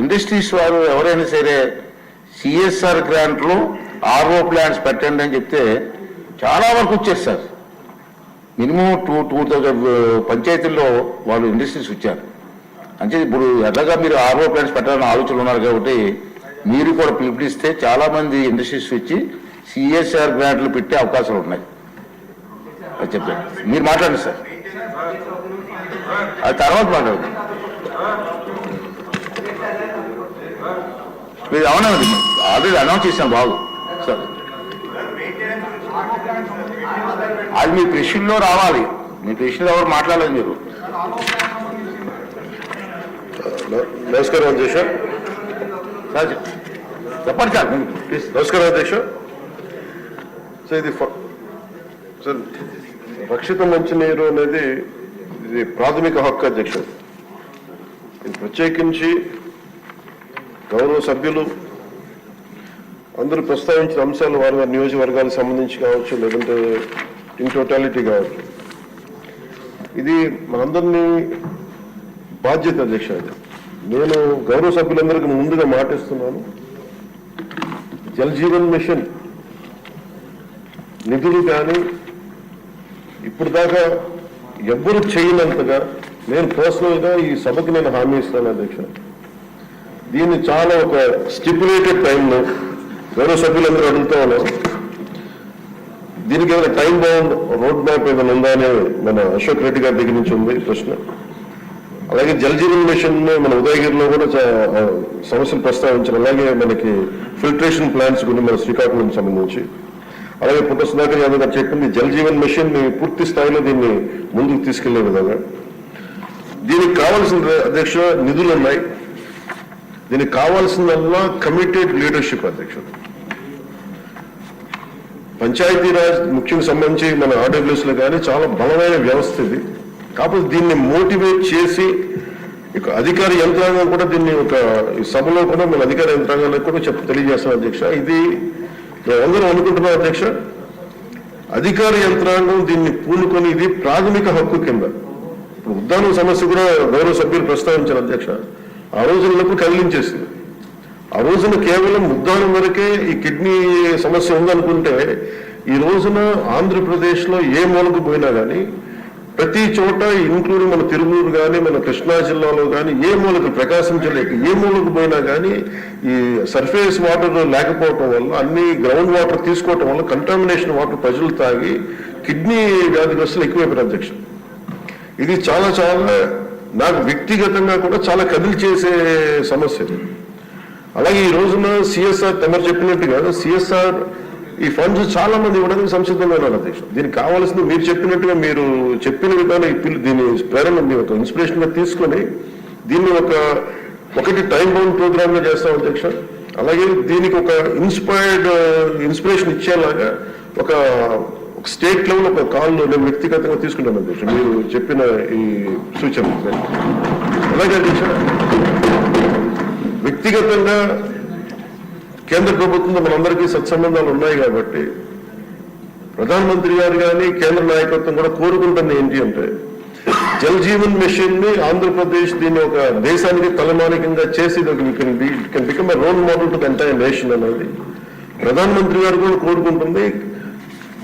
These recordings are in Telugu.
ఇండస్ట్రీస్ వారు ఎవరైనా సరే సిఎస్ఆర్ గ్రాంట్లో ఆర్ఓ ప్లాంట్స్ పెట్టండి అని చెప్తే చాలా వరకు వచ్చారు sir minimum two two thousand పంచాయతీల్లో వాళ్ళు ఇండస్ట్రీస్ వచ్చారు. అంటే ఇప్పుడు ఎలాగా మీరు ఆర్ఓ ప్లాంట్స్ పెట్టాలని ఆలోచన ఉన్నారు కాబట్టి మీరు కూడా పిలుపునిస్తే చాలా మంది ఇండస్ట్రీస్ వచ్చి సిఎస్ఆర్ గ్రాంట్లు పెట్టే అవకాశాలు ఉన్నాయి. అది చెప్పండి. మీరు మాట్లాడండి సార్. అది తర్వాత మాట్లాడండి మీరు అవునండి ఆల్రెడీ అనౌన్స్ చేశాం బాబు. సార్. అది మీ ప్రశ్నలో రావాలి. మీ ప్రశ్నలో ఎవరు మాట్లాడలేదు మీరు? నమస్కారం అధ్యక్ష. సార్ చెప్పండి సార్ నమస్కారం అధ్యక్ష. సో ఇది సార్ రక్షిత మంచినీరు అనేది ఇది ప్రాథమిక హక్కు అధ్యక్ష. ఇది ప్రత్యేకించి గౌరవ సభ్యులు అందరూ ప్రస్తావించిన అంశాలు వారి వారి నియోజకవర్గాలకు సంబంధించి కావచ్చు లేదంటే ఇన్ టోటాలిటీ కావచ్చు. ఇది మనందరినీ బాధ్యత అధ్యక్ష నేను గౌరవ సభ్యులందరికీ ముందుగా మాటిస్తున్నాను. జల్ జీవన్ మిషన్ నిధులు కానీ ఇప్పుడు దాకా ఎవ్వరు చేయనంతగా నేను పర్సనల్గా ఈ సభకు నేను హామీ ఇస్తాను అధ్యక్ష. దీన్ని చాలా ఒక స్టిపులేటెడ్ టైంలో గౌరవ సభ్యులందరూ అడుగుతా ఉన్నారు. దీనికి ఏమైనా టైం బౌండ్ రోడ్ మ్యాప్ ఏమైనా ఉందా అని మన అశోక్ రెడ్డి గారి దగ్గర నుంచి ఉంది ప్రశ్న. అలాగే జలజీవన్ మిషన్ మన ఉదయగిరిలో కూడా సమస్యలు ప్రస్తావించారు. అలాగే మనకి ఫిల్టరేషన్ ప్లాంట్స్ గురించి మన శ్రీకాకుళం సంబంధించి. అలాగే పుట్ట సుధాకర్ యాదవ్ గారు చెప్పింది జలజీవన్ మిషన్ పూర్తి స్థాయిలో దీన్ని ముందుకు తీసుకెళ్ళే విధంగా. దీనికి కావాల్సిన అధ్యక్ష నిధులు ఉన్నాయి. దీనికి కావాల్సిందల్లా కమిటెడ్ లీడర్షిప్ అధ్యక్ష పంచాయతీరాజ్ ముఖ్యంగా సంబంధించి మన ఆర్డబ్ల్యూస్లో కానీ చాలా బలమైన వ్యవస్థ ఇది. కాకపోతే దీన్ని మోటివేట్ చేసి ఇక అధికార యంత్రాంగం కూడా దీన్ని ఒక సభలో కూడా మన అధికార యంత్రాంగానికి కూడా చెప్ప తెలియజేస్తాం అధ్యక్ష. ఇది మేమందరం అనుకుంటున్నాం అధ్యక్ష అధికార యంత్రాంగం దీన్ని పూనుకొని ఇది ప్రాథమిక హక్కు కింద. ఇప్పుడు ఉద్దానం సమస్య కూడా గౌరవ సభ్యులు ప్రస్తావించారు అధ్యక్ష. ఆ రోజులకు కదిలించేసింది. ఆ రోజున కేవలం ఉద్దానం వరకే ఈ కిడ్నీ సమస్య ఉందనుకుంటే ఈ రోజున ఆంధ్రప్రదేశ్లో ఏ మూలకు పోయినా కానీ ప్రతి చోట ఇంక్లూడింగ్ మన తిరుమూరు కానీ మన కృష్ణా జిల్లాలో కానీ ఏ మూలకు ప్రకాశం జిల్లాకి ఏ మూలకు పోయినా కానీ ఈ సర్ఫేస్ వాటర్ లేకపోవటం వల్ల అన్ని గ్రౌండ్ వాటర్ తీసుకోవటం వల్ల కంటామినేషన్ వాటర్ ప్రజలు తాగి కిడ్నీ వ్యాధిగ్రస్తులు ఎక్కువైపోయారు అధ్యక్ష. ఇది చాలా చాలా నాకు వ్యక్తిగతంగా కూడా చాలా కదిలి చేసే సమస్య అలాగే ఈ రోజున సిఎస్ఆర్ తమరు చెప్పినట్టుగా సిఎస్ఆర్ ఈ ఫండ్స్ చాలా మంది ఇవ్వడానికి సంసిద్ధంగా ఉన్నారు అధ్యక్షుడు దీనికి కావాల్సింది మీరు చెప్పినట్టుగా మీరు చెప్పిన విధానం ఇప్పుడు దీని ప్రేరణ మీ ఒక ఇన్స్పిరేషన్గా తీసుకొని దీన్ని ఒక ఒకటి టైం బౌండ్ ప్రోగ్రామ్గా చేస్తాం అధ్యక్ష. అలాగే దీనికి ఒక ఇన్స్పైర్డ్ ఇన్స్పిరేషన్ ఇచ్చేలాగా ఒక ఒక స్టేట్ లెవెల్ ఒక కాల్ నేను వ్యక్తిగతంగా తీసుకుంటాను అధ్యక్ష మీరు చెప్పిన ఈ సూచన. అలాగే అధ్యక్ష వ్యక్తిగతంగా కేంద్ర ప్రభుత్వంతో మనందరికీ సత్సంబంధాలు ఉన్నాయి కాబట్టి ప్రధానమంత్రి గారు కానీ కేంద్ర నాయకత్వం కూడా కోరుకుంటుంది ఏంటి అంటే జల్ జీవన్ మిషన్ని ఆంధ్రప్రదేశ్ దీన్ని ఒక దేశానికి తలమానికంగా చేసి can become role model to entire nation అనేది ప్రధానమంత్రి గారు కూడా కోరుకుంటుంది.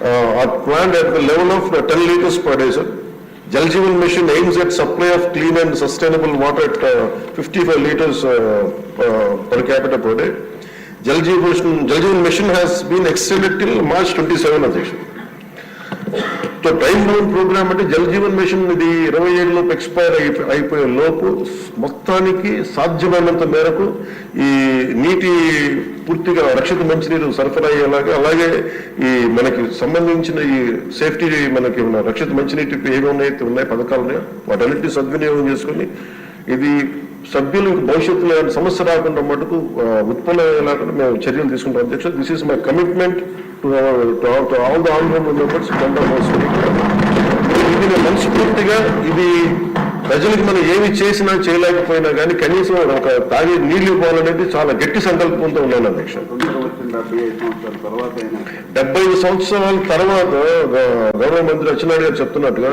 Uh, are planned at the level of 10 liters per day, sir. Jal Jeevan Mission aims at supply of clean and sustainable water at uh, 55 liters uh, uh, per capita per day. Jal Jeevan, Jal Jeevan Mission has been extended till March 27, Adhyaksha. So time bound program అంటే జల్ జీవన్ మిషన్ ఇది ఇరవై ఏడులోపు ఎక్స్పైర్ అయిపోయే లోపు మొత్తానికి సాధ్యమైనంత మేరకు ఈ నీటి పూర్తిగా రక్షిత మంచినీరు సరఫరా అయ్యేలాగా అలాగే ఈ మనకి సంబంధించిన ఈ సేఫ్టీ మనకి ఉన్న రక్షిత మంచినీటి ఏమి ఉన్నాయి ఉన్నాయి పథకాలు ఉన్నాయో వాటన్నిటిని సద్వినియోగం చేసుకొని ఇది సభ్యులు భవిష్యత్తులో సమస్య రాకుండా మటుకు ఉత్పన్నం ఉత్పన్నమయ్యేలాగా మేము చర్యలు తీసుకుంటాం. అధ్యక్ష this is my commitment to all the online members ఇది మనస్ఫూర్తిగా ఇది ప్రజలకు మనం ఏమి చేసినా చేయలేకపోయినా కానీ కనీసం ఒక తాగి నీళ్ళు ఇవ్వాలనేది చాలా గట్టి సంకల్పంతో ఉన్నాను అధ్యక్ష. డెబ్బై ఐదు సంవత్సరాల తర్వాత ఐదు సంవత్సరాల తర్వాత గౌరవ మంత్రి అచ్చెన్నాయుడు గారు చెప్తున్నట్టుగా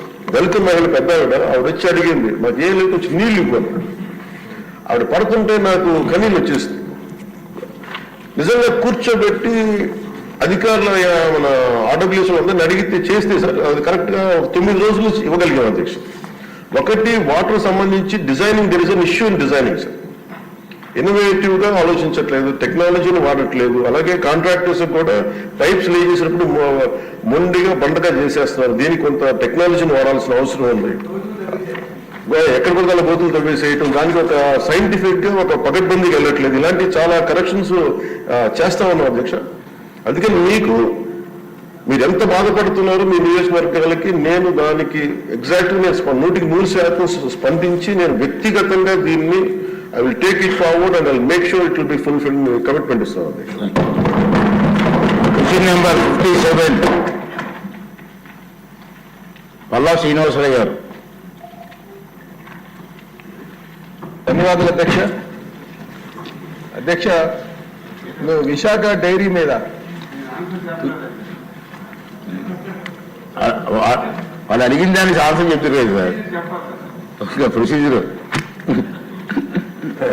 దళిత మహిళ పెద్ద ఆవిడ ఆవిడ వచ్చి అడిగింది మాకు ఏం లేదు కొంచెం నీళ్ళు ఇవ్వాలి ఆవిడ పడుతుంటే నాకు కనీళ్ళు వచ్చేస్తుంది నిజంగా కూర్చోబెట్టి అధికారుల మన ఆర్డబ్ల్యూస్ అందరిని అడిగితే చేస్తే సార్ అది కరెక్ట్గా తొమ్మిది రోజులు ఇవ్వగలిగాం అధ్యక్ష ఒకటి వాటర్ సంబంధించి designing there is an issue in designing sir ఇన్నోవేటివ్గా ఆలోచించట్లేదు టెక్నాలజీని వాడట్లేదు. అలాగే కాంట్రాక్టర్స్ కూడా టైప్స్ లే చేసినప్పుడు మొండిగా బండగా చేసేస్తున్నారు. దీనికి కొంత టెక్నాలజీని వాడాల్సిన అవసరం ఉంది. ఎక్కడ కూడా అలా బోతులు తవ్వేసేయటం దానికి ఒక సైంటిఫిక్గా ఒక పగడ్బందీకి వెళ్ళట్లేదు. ఇలాంటి చాలా కరెక్షన్స్ చేస్తా ఉన్నాం అధ్యక్ష. అందుకని మీకు మీరు ఎంత బాధపడుతున్నారో మీ నియోజకవర్గాలకి నేను దానికి ఎగ్జాక్ట్ నేను స్ప- నూటికి నూరు శాతం స్పందించి నేను వ్యక్తిగతంగా దీన్ని I will take it forward and I make sure it will be fulfil commitment ఇస్తాను question number fifty seven Palla Srinivasarao గారు ధన్యవాదాలు అధ్యక్ష అధ్యక్ష విశాఖ డైరీ మీద. వాళ్ళు అడిగిన దానికి ఆన్సర్ చెప్తారు కదా సార్. ప్రొసీజర్. ఏ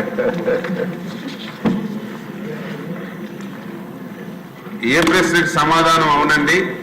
ప్రశ్నకు సమాధానం అవునండి?